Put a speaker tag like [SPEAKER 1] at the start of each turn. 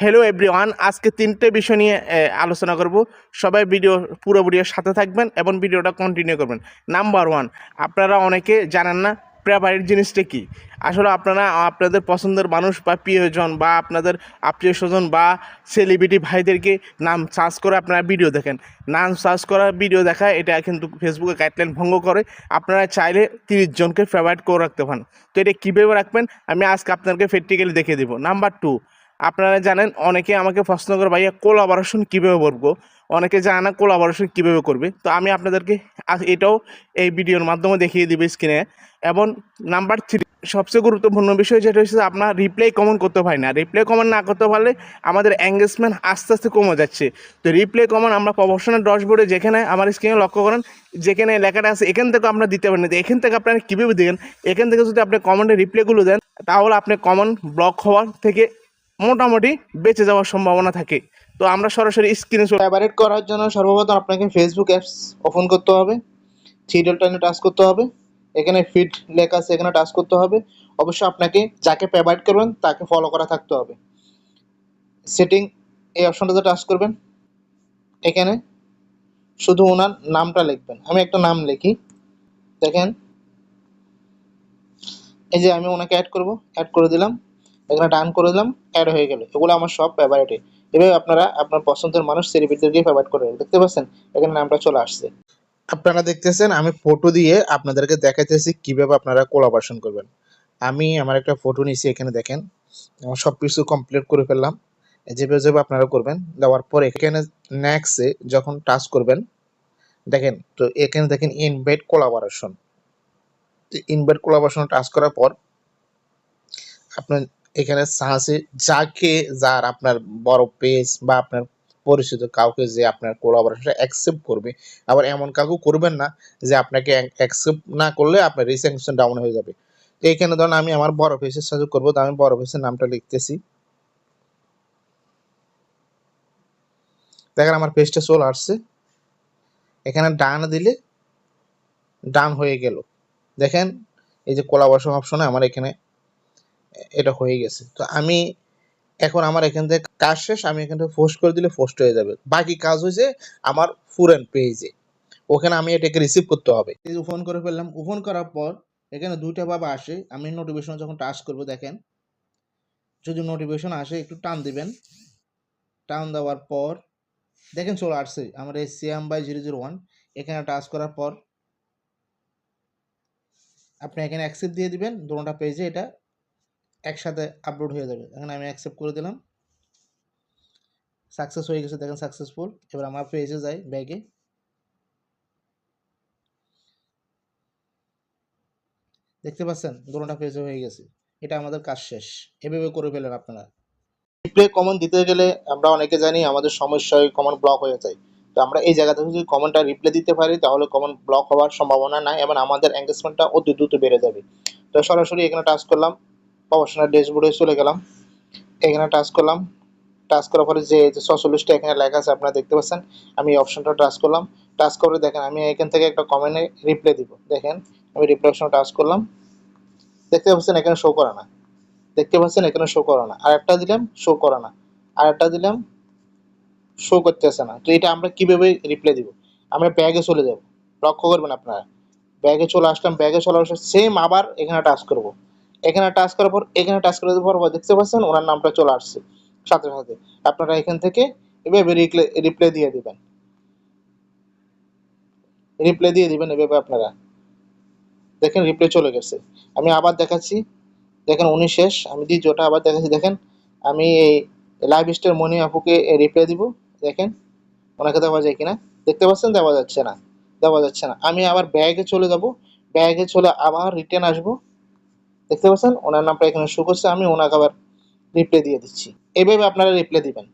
[SPEAKER 1] Hello everyone আজকে তিনটে বিষয় নিয়ে আলোচনা করব। সবাই ভিডিও পুরো ভিডিওর সাথে থাকবেন এবং ভিডিওটা কন্টিনিউ করবেন। নাম্বার ওয়ান আপনারা অনেকে জানেন না প্রেবারিট জিনিসটা কি? আসলে আপনারা, আপনাদের পছন্দের মানুষ বা প্রিয়জন বা আপনাদের আত্মীয় স্বজন বা সেলিব্রিটি ভাইদেরকে নাম সার্চ করে আপনারা ভিডিও দেখেন। নাম সার্চ করা ভিডিও দেখা, এটা কিন্তু ফেসবুকে গাইডলাইন ভঙ্গ করে। আপনারা চাইলে তিরিশ জনকে ফেভারিট করে রাখতে পারেন। তো এটা কীভাবে রাখবেন? আমি আজকে আপনাদেরকে প্র্যাকটিক্যালি দেখিয়ে দেবো। নাম্বার টু আপনারা জানেন, অনেকে আমাকে প্রশ্ন করে, ভাইয়া কোলাবোরেশন কীভাবে করব? অনেকে জানে না কোলাবোরেশন কীভাবে করবে। তো আমি আপনাদেরকে এটাও এই ভিডিওর মাধ্যমে দেখিয়ে দিব স্ক্রিনে এবং নাম্বার থ্রি সবচেয়ে গুরুত্বপূর্ণ বিষয় যেটা হচ্ছে আপনার রিপ্লাই কমন করতে পারি না। রিপ্লাই কমন না করতে পারলে আমাদের এঙ্গেজমেন্ট আস্তে আস্তে কমে যাচ্ছে। তো রিপ্লাই কমন আমরা প্রফেশনাল ড্যাশবোর্ডে যেখানে আমার স্ক্রিনে লক্ষ্য করেন, যেখানে লেখাটা আছে, এখান থেকে আপনারা দিতে পারেন এখান থেকে আপনারা কীভাবে দেবেন? এখান থেকে যদি আপনি কমেন্টের রিপ্লাইগুলো দেন, তাহলে আপনি কমন ব্লক হওয়ার থেকে মোটামুটি বেঁচে যাওয়ার সম্ভাবনা থাকে। তো আমরা সরাসরি স্ক্রিনে
[SPEAKER 2] ফেভারিট করার জন্য সর্বপ্রথম আপনাকে ফেসবুক অ্যাপস ওপেন করতে হবে। থ্রি ডট লাইনে টাচ করতে হবে। এখানে ফিড লেখা আছে, এখানে টাচ করতে হবে। অবশ্যই আপনাকে যাকে ফেভারিট করবেন, তাকে ফলো করা থাকতে হবে। সেটিং এই অপশনটাতে টাচ করবেন। এখানে শুধু ওনার নামটা লিখবেন। আমি একটা নাম লিখি। দেখেন। এই যে আমি ওনাকে অ্যাড করব। অ্যাড করে দিলাম। এখানে ডান করে দিলাম অ্যাড হয়ে গেল। এগুলো আমার সব ফেভারিটে এভাবে আপনারা আপনার পছন্দের মানুষ সেলিব্রিটিদেরকে ফেভারিট করে দেখতে পাচ্ছেন? এখানে নামটা চলে আসছে। আপনারা দেখতেছেন, আমি ফটো দিয়ে আপনাদেরকে দেখাইতেছি কীভাবে আপনারা কোলাবরেশন করবেন। আমি আমার একটা ফটো নিয়েছি এখানে দেখেন। আমার সব কিছু কমপ্লিট করে ফেললাম। যেভাবে যেভাবে আপনারা করবেন, দেওয়ার পর এখানে নেক্সটে যখন টাচ করবেন, দেখেন, তো এখানে দেখেন invite collaboration invite collaboration touch করার পর, আপনার এখানে সাহসে যাকে, যার আপনার বড় পেজ বা আপনার পরিচিত কাউকে যে আপনার কোলাবোরেশনটা অ্যাকসেপ্ট করবে, আবার এমন কাউকে করবেন না যে আপনাকে অ্যাকসেপ্ট না করলে আপনার রিসেকশন ডাউন হয়ে যাবে। তো এখানে ধরুন আমি আমার বড় পেজের সাথে করব, তো আমি বড় পেজের নামটা লিখতেছি। দেখেন আমার পেজটা চলে আসছে। এখানে ডান দিলে ডান হয়ে গেল। দেখেন এই যে কোলাবোরেশন অপশনে আমার এখানে এটা হয়ে গেছে। তো আমি এখন আমার এখান থেকে কাজ শেষ, আমি এখান থেকে পোস্ট করে দিলে পোস্ট হয়ে যাবে। বাকি কাজ হয়েছে আমার ফুরেন পেজে ওখানে আমি এটাকে রিসিভ করতে হবে। ওপেন করে ফেললাম ওপেন করার পর এখানে দুইটা বাবা আসে। আমি নোটিফিকেশন যখন টাচ করব, দেখেন। যদি নোটিফিকেশন আসে, একটু টান দিবেন। টান দেওয়ার পর, দেখেন চলে আসছে। আমার এই CM by zero zero one এখানে টাচ করার পর আপনি এখানে অ্যাক্সেপ্ট দিয়ে দিবেন। দুটোটা পেজে এটা একসাথে আপলোড হয়ে যাবে। এখন আমি অ্যাকসেপ্ট করে দিলাম। সাকসেস হয়ে গেছে, দেখেন সাকসেসফুল এবার আমার পেজে যাই ব্যাগে দেখতে পাচ্ছেন দুটোটা পেজে হয়ে গেছে। এটা আমাদের কাজ শেষ। এভাবে করে ফেলেন আপনারা। রিপ্লে কমন দিতে গেলে আমরা অনেকে জানি আমাদের সমস্যা হয় কমন ব্লক হয়ে যায়। তো আমরা এই জায়গা থেকে যদি কমনটা রিপ্লে দিতে পারি, তাহলে কমন ব্লক হওয়ার সম্ভাবনা নাই, এবং আমাদের এঙ্গেজমেন্টটা অতি দ্রুত বেড়ে যাবে। তো সরাসরি এখানে টাচ করলাম। প্রফেশনাল ড্যাশবোর্ডে চলে গেলাম। এখানে টাচ করলাম। টাচ করার পরে যে ছচল্লিশটা এখানে লেখা আছে, আপনারা দেখতে পাচ্ছেন, আমি এই অপশনটা টাচ করলাম। টাচ করে দেখেন, আমি এখান থেকে একটা কমেন্টে রিপ্লাই দিব। দেখেন, আমি রিপ্লাই অপশন টাচ করলাম। দেখতে পাচ্ছেন, এখানে শো করে না। দেখতে পাচ্ছেন, এখানে শো করে না। আর একটা দিলাম শো করে না। আর একটা দিলাম শো করতেছে না। তো এটা আমরা কীভাবে রিপ্লাই দিব? আমরা ব্যাগে চলে যাব। লক্ষ্য করবেন আপনারা। ব্যাগে চলে আসলাম ব্যাগে চলে আসলে সেম আবার এখানে টাচ করব। এখানে টাচ করার পর, এখানে টাচ করে দেওয়ার পর দেখতে পাচ্ছেন ওনার নামটা চলে আসছে সাথে সাথে। আপনারা এখান থেকে এভাবে রিপ্লাই দিয়ে দিবেন। রিপ্লাই দিয়ে দিবেন এভাবে আপনারা। দেখেন রিপ্লাই চলে গেছে। আমি আবার দেখাচ্ছি। দেখেন উনি শেষ। আমি দ্বিতীয়টা আবার দেখাচ্ছি। দেখেন, আমি এই লাইভ স্টার মনি আপুকে রিপ্লাই দিব। দেখেন ওনাকে দেওয়া যায় কিনা? দেখতে পাচ্ছেন? দেওয়া যাচ্ছে না। দেওয়া যাচ্ছে না। আমি আবার ব্যাগে চলে যাব। ব্যাগে চলে আবার রিটার্ন আসব। দেখতে পাচ্ছেন? ওনার নামটা এখানে শো করছে, আমি ওনাকে আবার রিপ্লাই দিয়ে দিচ্ছি। এইভাবে আপনারা রিপ্লাই দিবেন।